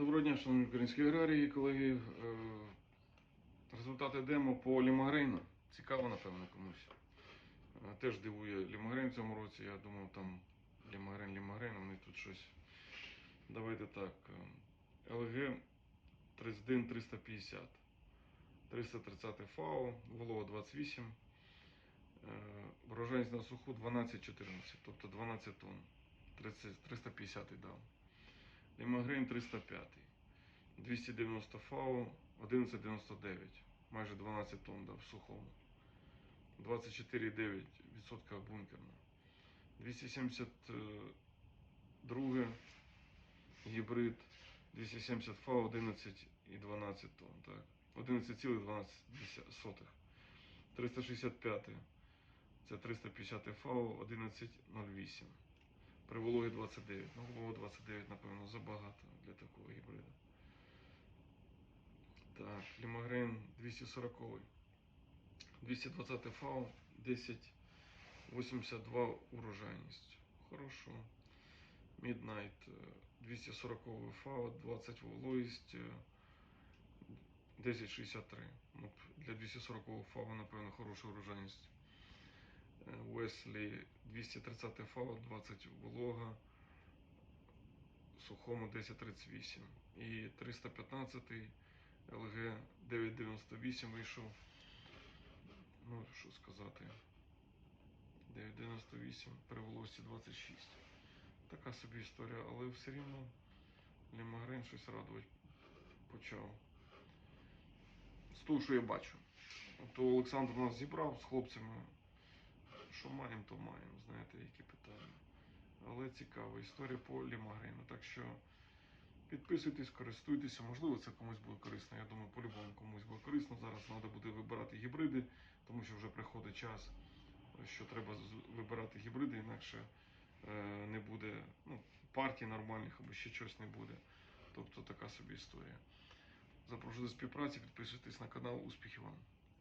Доброго дня, шановні українські аграрії, колеги. Е, Результати демо по лімагрейну. Цікаво, напевно, комусь. Е, Теж дивує лімагрейн в цьому році. Я думав, там лімагрейн, лімагрейн, вони тут щось. Давайте так. ЛГ 31 350. 330 ФАО, волога 28. е, Врожайність на суху 12-14, тобто 12 тонн. 350 дав. Лімагрейн 305, 290 ФАО, 11,99, майже 12 тонн дав сухому. 24,9% бункерна. 272 гібрид, 270 ФАО, 11,12 тонн. Так. 11,12. 365 це 350 ФАО, 11,08. При вологі 29. Ну, волога 29, напевно, забагато для такого гібрида. Так, лімагрейн 240. 220 фау, 10,82 урожайність. Хорошо. Е, 240 фау, 20 вологість, е, 10,63. Ну, для 240 фау, напевно, хороша урожайність. Е, 230 фау, 20 волога, сухому 1038. І 315 ЛГ 998 вийшов. Ну, що сказати. 998 при волосі 26. Така собі історія, але все рівно Лімагрейн щось радувати почав. З того, що я бачу. То Олександр нас зібрав з хлопцями. Що маємо, то маємо, знаєте, які питання. Але цікава історія по лімагрейну. Так що підписуйтесь, користуйтеся, можливо, це комусь буде корисно. Я думаю, по-любому комусь буде корисно. Зараз треба буде вибирати гібриди, тому що вже приходить час, що треба вибирати гібриди, інакше е, не буде ну, партій нормальних або ще щось не буде. Тобто така собі історія. Запрошую до співпраці, підписуйтесь на канал. Успіхів вам!